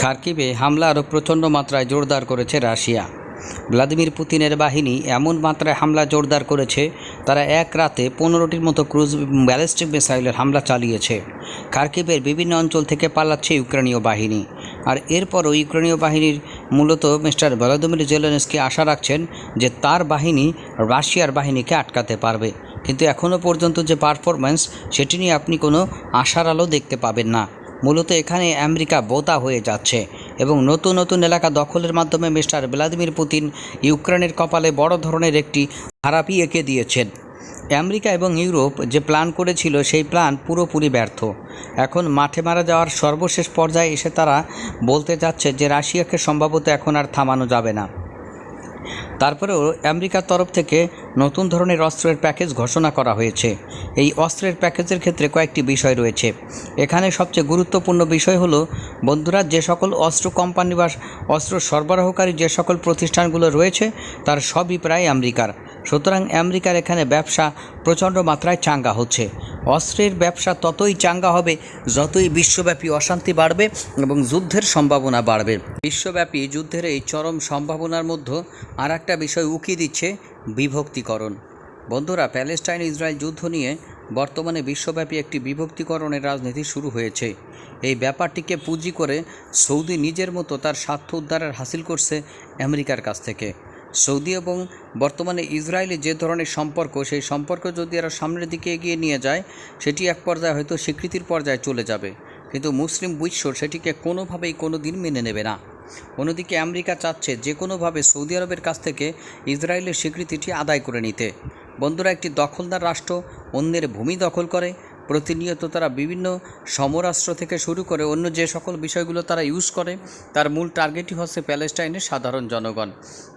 খার্কিভে হামলা আরও প্রচণ্ড মাত্রায় জোরদার করেছে রাশিয়া। ভ্লাদিমির পুতিনের বাহিনী এমন মাত্রায় হামলা জোরদার করেছে, তারা এক রাতে পনেরোটির মতো ক্রুজ ব্যালিস্টিক মিসাইলের হামলা চালিয়েছে। খার্কিভের বিভিন্ন অঞ্চল থেকে পালাচ্ছে ইউক্রেনীয় বাহিনী। আর এরপরও ইউক্রেনীয় বাহিনীর মূলত মিস্টার ভ্লাদিমির জেলেনস্কি আশা রাখছেন যে তার বাহিনী রাশিয়ার বাহিনীকে আটকাতে পারবে। কিন্তু এখনও পর্যন্ত যে পারফরম্যান্স, সেটি নিয়ে আপনি কোনো আশার আলো দেখতে পাবেন না। মূলত এখানে আমেরিকা বোতা হয়ে যাচ্ছে এবং নতুন নতুন এলাকা দখলের মাধ্যমে মিস্টার ভ্লাদিমির পুতিন ইউক্রেনের কপালে বড় ধরনের একটি খারাপই এঁকে দিয়েছেন। আমেরিকা এবং ইউরোপ যে প্ল্যান করেছিল, সেই প্ল্যান পুরোপুরি ব্যর্থ। এখন মাঠে মারা যাওয়ার সর্বশেষ পর্যায়ে এসে তারা বলতে যাচ্ছে যে রাশিয়াকে সম্ভবত এখন আর থামানো যাবে না। তারপরেও আমেরিকার তরফ থেকে নতুন ধরনের অস্ত্রের প্যাকেজ ঘোষণা করা হয়েছে। এই অস্ত্রের প্যাকেজের ক্ষেত্রে কয়েকটি বিষয় রয়েছে। এখানে সবচেয়ে গুরুত্বপূর্ণ বিষয় হলো, বন্ধুরা, যে সকল অস্ত্র কোম্পানি বা অস্ত্র সরবরাহকারী যে সকল প্রতিষ্ঠানগুলো রয়েছে, তার সবই প্রায় আমেরিকার। সুতরাং আমেরিকার এখানে ব্যবসা প্রচণ্ড মাত্রায় চাঙ্গা হচ্ছে। অস্ত্রের ব্যবসা ততই চাঙ্গা হবে যতই বিশ্বব্যাপী অশান্তি বাড়বে এবং যুদ্ধের সম্ভাবনা বাড়বে। বিশ্বব্যাপী যুদ্ধের এই চরম সম্ভাবনার মধ্যে আর বিষয় উকি দিচ্ছে বিভক্তিকরণ। বন্ধুরা, প্যালেস্টাইন ইসরায়েল যুদ্ধ নিয়ে বর্তমানে বিশ্বব্যাপী একটি বিভক্তিকরণের রাজনীতি শুরু হয়েছে। এই ব্যাপারটিকে পুঁজি করে সৌদি নিজের মতো তার স্বার্থ উদ্ধারের হাসিল করছে আমেরিকার কাছ থেকে। সৌদি এবং বর্তমানে ইসরায়েলে যে ধরনের সম্পর্ক, সেই সম্পর্ক যদি আরও সামনের দিকে এগিয়ে নিয়ে যায়, সেটি এক পর্যায়ে হয়তো স্বীকৃতির পর্যায়ে চলে যাবে। কিন্তু মুসলিম বিশ্ব সেটিকে কোনোভাবেই কোনো দিন মেনে নেবে না। অন্যদিকে আমেরিকা চাচ্ছে যে কোনোভাবে সৌদি আরবের কাছ থেকে ইসরায়েলের স্বীকৃতিটি আদায় করে নিতে। বন্ধুরা, একটি দখলদার রাষ্ট্র অন্যের ভূমি দখল করে প্রতিনিয়ত তারা বিভিন্ন সমরাষ্ট্র থেকে শুরু করে অন্য যে সকল বিষয়গুলো তারা ইউজ করে, তার মূল টার্গেটই হচ্ছে প্যালেস্টাইনের সাধারণ জনগণ।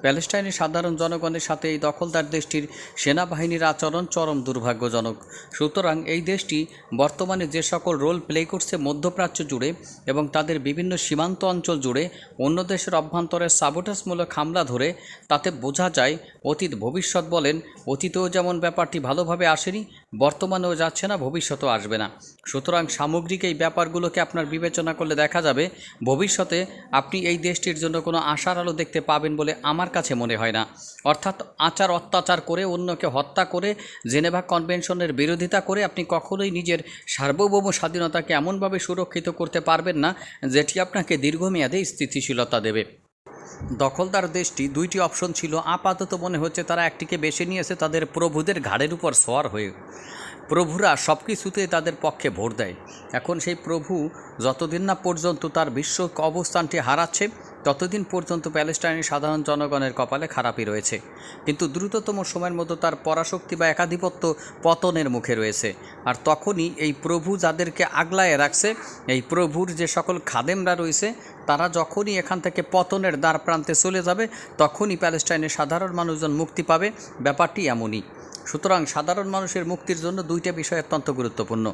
প্যালেস্টাইনের সাধারণ জনগণের সাথে এই দখলদার দেশটির সেনাবাহিনীর আচরণ চরম দুর্ভাগ্যজনক। সুতরাং এই দেশটি বর্তমানে যে সকল রোল প্লে করছে মধ্যপ্রাচ্য জুড়ে এবং তাদের বিভিন্ন সীমান্ত অঞ্চল জুড়ে অন্য দেশের অভ্যন্তরে সাবোটাসমূলক হামলা ধরে, তাতে বোঝা যায় অতীত ভবিষ্যৎ বলেন, অতীতেও যেমন ব্যাপারটি ভালোভাবে আসেনি বর্তমানেও যাচ্ছে না, ভবিষ্যতেও আসবে না। সুতরাং সামগ্রিক এই ব্যাপারগুলোকে আপনার বিবেচনা করলে দেখা যাবে, ভবিষ্যতে আপনি এই দেশটির জন্য কোনো আশার আলো দেখতে পাবেন বলে আমার কাছে মনে হয় না। অর্থাৎ আচার অত্যাচার করে অন্যকে হত্যা করে, জেনেভা কনভেনশনের বিরোধিতা করে আপনি কখনোই নিজের সার্বভৌম স্বাধীনতাকে এমনভাবে সুরক্ষিত করতে পারবেন না, যেটি আপনাকে দীর্ঘমেয়াদে স্থিতিশীলতা দেবে। দখলদার দেশটি দুইটি অপশন ছিল। আপাতত মনে হচ্ছে তারা একটিকে বেছে নিয়েছে, তাদের প্রভুদের ঘাড়ের উপর সোয়ার হয়ে। প্রভুরা সব কিছুতে তাদের পক্ষে ভোট দেয়। এখন সেই প্রভু যতদিন না পর্যন্ত তার বিশ্ব অবস্থানটি হারাচ্ছে ততদিন পর্যন্ত প্যালেস্টাইনের সাধারণ জনগণের কপালে খারাপই রয়েছে। কিন্তু দ্রুততম সময়ের মধ্যে তার পরাশক্তি বা একাধিপত্য পতনের মুখে রয়েছে। আর তখনই এই প্রভু যাদেরকে আগলায় রাখছে, এই প্রভুর যে সকল খাদেমরা রয়েছে, তারা যখনই এখান থেকে পতনের দ্বার প্রান্তে চলে যাবে, তখনই প্যালেস্টাইনের সাধারণ মানুষজন মুক্তি পাবে। ব্যাপারটি এমনই। সুতরাং সাধারণ মানুষের মুক্তির জন্য দুইটা বিষয় অত্যন্ত গুরুত্বপূর্ণ।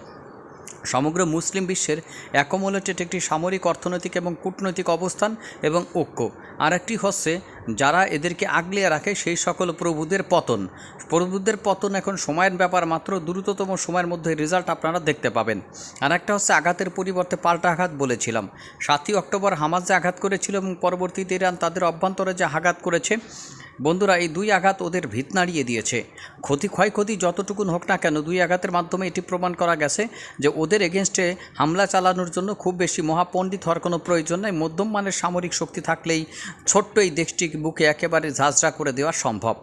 সমগ্র মুসলিম বিশ্বের অ্যাকোমোলেটেড একটি সামরিক অর্থনৈতিক এবং কূটনৈতিক অবস্থান এবং ঐক্য। আর একটি হচ্ছে যারা এদেরকে আগলিয়ে রাখে সেই সকল প্রভুদের পতন। প্রভুদের পতন এখন সময়ের ব্যাপার মাত্র, দ্রুততম সময়ের মধ্যে রেজাল্ট আপনারা দেখতে পাবেন। আর একটা হচ্ছে আঘাতের পরিবর্তে পাল্টা আঘাত বলেছিলাম। সাতই অক্টোবর হামাজ যে আঘাত করেছিল এবং পরবর্তীতে ইরান তাদের অভ্যন্তরে যে আঘাত করেছে, বন্ধুরা, এই দুই আঘাত ওদের ভিত নাড়িয়ে দিয়েছে। ক্ষতি ক্ষয়ক্ষতি যতটুকুন হোক না কেন, দুই আঘাতের মাধ্যমে এটি প্রমাণ করা গেছে যে ওদের এগেনস্টে হামলা চালানোর জন্য খুব বেশি মহাপণ্ডিত হওয়ার কোনো প্রয়োজন নেই। মধ্যম মানের সামরিক শক্তি থাকলেই ছোট্ট এই দেশটি বুকে একেবারে ঝাঁঝরা করে দেওয়া সম্ভব।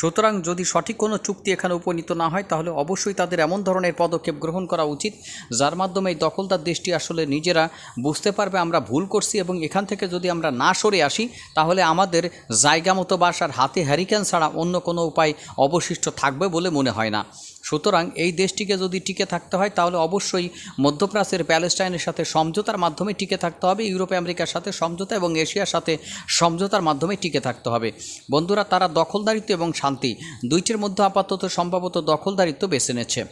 সুতরাং যদি সঠিক কোনো চুক্তি এখানে উপনীত না হয়, তাহলে অবশ্যই তাদের এমন ধরনের পদক্ষেপ গ্রহণ করা উচিত, যার মাধ্যমে এই দখলদার দেশটি আসলে নিজেরা বুঝতে পারবে আমরা ভুল করছি এবং এখান থেকে যদি আমরা না সরে আসি, তাহলে আমাদের জায়গা মতো বাসার হাতে হ্যারিকেন ছাড়া অন্য কোনো উপায় অবশিষ্ট থাকবে বলে মনে হয় না। সুতরাং এই দেশটিকে যদি টিকে থাকতে হয়, তাহলে অবশ্যই মধ্যপ্রাচ্যের প্যালেস্টাইনের সাথে সমঝোতার মাধ্যমে টিকে থাকতে হবে, ইউরোপ আমেরিকার সাথে সমঝোতা এবং এশিয়ার সাথে সমঝোতার মাধ্যমে টিকে থাকতে হবে। বন্ধুরা, তারা দখলদারিত্ব এবং শান্তি, দুইটির মধ্যে আপাতত সম্ভবত দখলদারিত্ব বেছে নেছে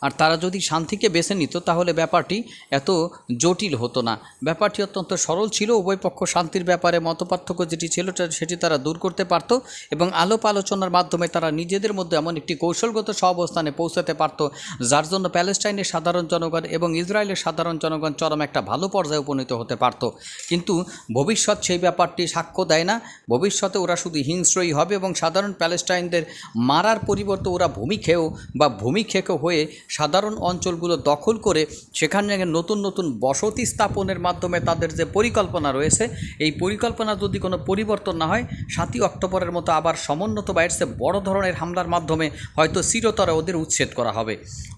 আর তারা যদি শান্তিকে বেছে নিত, তাহলে ব্যাপারটি এত জটিল হতো না। ব্যাপারটি অত্যন্ত সরল ছিল। উভয় পক্ষ শান্তির ব্যাপারে মতপার্থক্য যেটি ছিল সেটি তারা দূর করতে পারত এবং আলোপ আলোচনার মাধ্যমে তারা নিজেদের মধ্যে এমন একটি কৌশলগত সহাবস্থানে পৌঁছাতে পারত, যার জন্য প্যালেস্টাইনের সাধারণ জনগণ এবং ইসরায়েলের সাধারণ জনগণ চরম একটা ভালো পর্যায়ে উপনীত হতে পারত। কিন্তু ভবিষ্যৎ সেই ব্যাপারটি সাক্ষ্য দেয় না। ভবিষ্যতে ওরা শুধু হিংস্রই হবে এবং সাধারণ প্যালেস্টাইনদের মারার পরিবর্তে ওরা ভূমি খেয়েও বা ভূমি হয়ে সাধারণ অঞ্চলগুলো দখল করে সেখানে নতুন নতুন বসতি স্থাপনের মাধ্যমে তাদের যে পরিকল্পনা রয়েছে, এই পরিকল্পনা যদি কোনো পরিবর্তন না হয়, সাতই অক্টোবরের মতো আবার সমুন্নত বা এর বড় ধরনের হামলার মাধ্যমে হয়তো চিরতরে ওদের উচ্ছেদ করা হবে।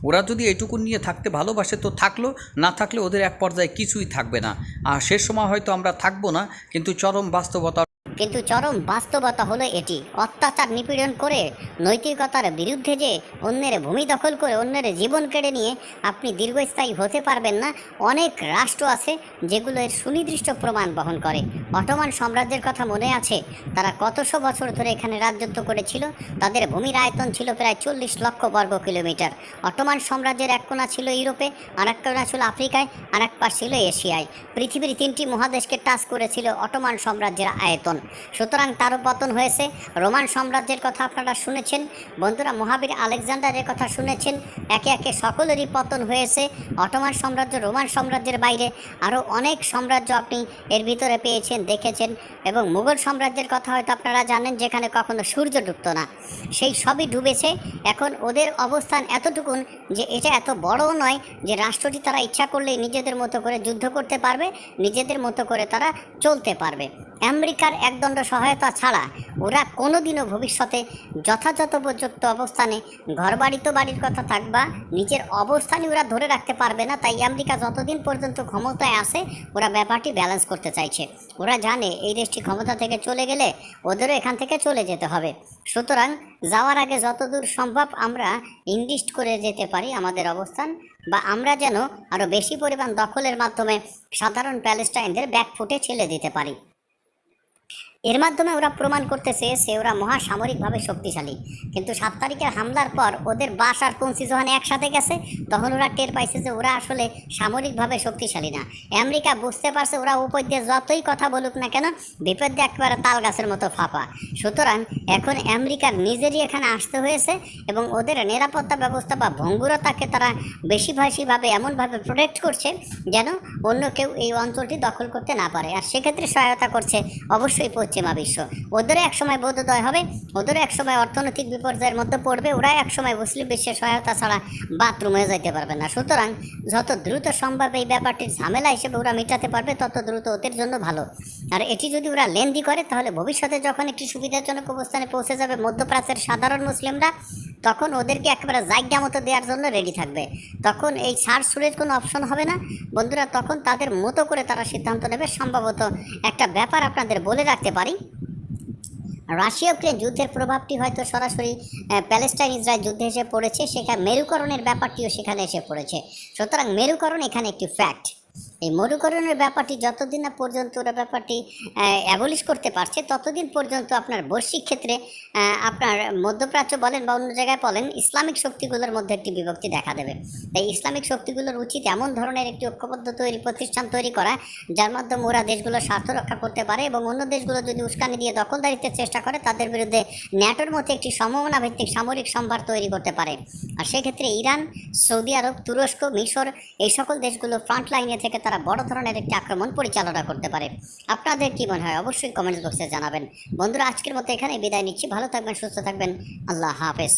ওরা যদি এইটুকু নিয়ে থাকতে ভালোবাসে তো থাকল, না থাকলে ওদের এক পর্যায়ে কিছুই থাকবে না। আর সে সময় হয়তো আমরা থাকব না, কিন্তু চরম বাস্তবতা কিন্তু চরম বাস্তবতা হলো এটি। অত্যাচার নিপীড়ন করে নৈতিকতার বিরুদ্ধে যে অন্যের ভূমি দখল করে অন্যের জীবন কেড়ে নিয়ে আপনি দীর্ঘস্থায়ী হতে পারবেন না, অনেক রাষ্ট্র আছে যেগুলো এর সুনির্দিষ্ট প্রমাণ বহন করে। অটোমান সাম্রাজ্যের কথা মনে আছে? তারা কতশো বছর ধরে এখানে রাজত্ব করেছিল? তাদের ভূমির আয়তন ছিল প্রায় চল্লিশ লক্ষ বর্গ কিলোমিটার। অটোমান সাম্রাজ্যের এক কোণা ছিল ইউরোপে আর এক কোণা ছিল আফ্রিকায় আর এক পাশ ছিল এশিয়ায়। পৃথিবীর তিনটি মহাদেশকে টাচ করেছিল অটোমান সাম্রাজ্যের আয়তন। সুতরাং তারও পতন হয়েছে। রোমান সাম্রাজ্যের কথা আপনারা শুনেছেন। বন্ধুরা, মহাবীর আলেকজান্ডারের কথা শুনেছেন। একে একে সকলেরই পতন হয়েছে। অটোমান সাম্রাজ্য, রোমান সাম্রাজ্যের বাইরে আরও অনেক সাম্রাজ্য আপনি এর ভিতরে পেয়েছেন, দেখেছেন এবং মুঘল সাম্রাজ্যের কথা হয়তো আপনারা জানেন, যেখানে কখনো সূর্য ডুবতো না। সেই সবই ডুবেছে। এখন ওদের অবস্থান এতটুকুন যে এটা এত বড়ও নয় যে রাষ্ট্রটি তারা ইচ্ছা করলেই নিজেদের মতো করে যুদ্ধ করতে পারবে, নিজেদের মতো করে তারা চলতে পারবে। আমেরিকার একদণ্ড সহায়তা ছাড়া ওরা কোনোদিনও ভবিষ্যতে যথাযথ উপযুক্ত অবস্থানে ঘরবাড়ি তো বাড়ির কথা থাকবা নিজের অবস্থানই ওরা ধরে রাখতে পারবে না, তাই আমেরিকা যতদিন পর্যন্ত ক্ষমতায় আসে ওরা ব্যাপারটি ব্যালেন্স করতে চাইছে। ওরা জানে এই দেশটি ক্ষমতা থেকে চলে গেলে ওদেরও এখান থেকে চলে যেতে হবে। সুতরাং যাওয়ার আগে যতদূর সম্ভব আমরা ইনভেস্ট করে যেতে পারি আমাদের অবস্থান বা আমরা যেন আরও বেশি পরিমাণ দখলের মাধ্যমে সাধারণ প্যালেস্টাইনদের ব্যাকফুটে ছেলে দিতে পারি। এর মাধ্যমে ওরা প্রমাণ করতেছে চেয়েছে ওরা মহাসামরিকভাবে শক্তিশালী। কিন্তু সাত তারিখের হামলার পর ওদের বাস আর কঞ্চি যখন একসাথে গেছে। তখন ওরা টের পাইছে যে ওরা আসলে সামরিকভাবে শক্তিশালী না। আমেরিকা বুঝতে পারছে ওরা উপর দিয়ে যতই কথা বলুক না কেন, বিপদ দিয়ে একেবারে তাল গাছের মতো ফাঁপা। সুতরাং এখন আমেরিকার নিজেরই এখানে আসতে হয়েছে এবং ওদের নিরাপত্তা ব্যবস্থা বা ভঙ্গুরতাকে তারা বেশি বেশিভাবে এমনভাবে প্রোটেক্ট করছে যেন অন্য কেউ এই অঞ্চলটি দখল করতে না পারে। আর সেক্ষেত্রে সহায়তা করছে অবশ্যই পশ্চিমা বিশ্ব। ওদেরও একসময় বোধোদয় হবে, ওদেরও একসময় অর্থনৈতিক বিপর্যয়ের মধ্যে পড়বে ওরা একসময় মুসলিম বিশ্বের সহায়তা ছাড়া বাথরুমে যেতে পারবে না। সুতরাং যত দ্রুত সম্ভব এই ব্যাপারটির ঝামেলা হিসেবে ওরা মেটাতে পারবে, তত দ্রুত ওদের জন্য ভালো। আর এটি যদি ওরা লেন্দি করে, তাহলে ভবিষ্যতে যখন একটি সুবিধাজনক অবস্থানে পৌঁছে যাবে মধ্যপ্রাচ্যের সাধারণ মুসলিমরা তখন ওদেরকে একেবারে জায়গা মতো দেওয়ার জন্য রেডি থাকবে। তখন এই ছাড় সুরের কোনো অপশন হবে না। বন্ধুরা, তখন তাদের মতো করে তারা সিদ্ধান্ত নেবে। সম্ভবত একটা ব্যাপার আপনাদের বলে রাখতে পারি। রাশিয়া ইউক্রেন যুদ্ধের প্রভাবটি হয়তো সরাসরি প্যালেস্টাইন ইসরায়েল যুদ্ধে এসে পড়েছে। সেখানে মেরুকরণের ব্যাপারটিও সেখানে এসে পড়েছে। সুতরাং মেরুকরণ এখানে একটি ফ্যাক্ট এই মরুকরণের ব্যাপারটি যতদিন না পর্যন্ত ওরা ব্যাপারটি অ্যাবলিশ করতে পারছে, ততদিন পর্যন্ত আপনার বৈশ্বিক ক্ষেত্রে আপনার মধ্যপ্রাচ্য বলেন বা অন্য জায়গায় বলেন, ইসলামিক শক্তিগুলোর মধ্যে একটি বিভক্তি দেখা দেবে। তাই ইসলামিক শক্তিগুলোর উচিত এমন ধরনের একটি ঐক্যবদ্ধ তৈরি, প্রতিষ্ঠান তৈরি করা, যার মাধ্যমে ওরা দেশগুলোর স্বার্থ রক্ষা করতে পারে এবং অন্য দেশগুলো যদি উস্কানি দিয়ে দখলদারিত্বের চেষ্টা করে, তাদের বিরুদ্ধে ন্যাটোর মধ্যে একটি সম্ভাবনা ভিত্তিক সামরিক সম্ভার তৈরি করতে পারে। আর সেক্ষেত্রে ইরান, সৌদি আরব, তুরস্ক, মিশর, এই সকল দেশগুলো ফ্রন্ট লাইনে থেকে তারা বড় ধরনের একটি আক্রমণ পরিচালনা করতে পারে। আপনাদের কি মনে হয়? অবশ্যই কমেন্টস বক্সে জানাবেন। বন্ধুরা, আজকের মতো এখানে বিদায় নিচ্ছি। ভালো থাকবেন, সুস্থ থাকবেন। আল্লাহ হাফেজ।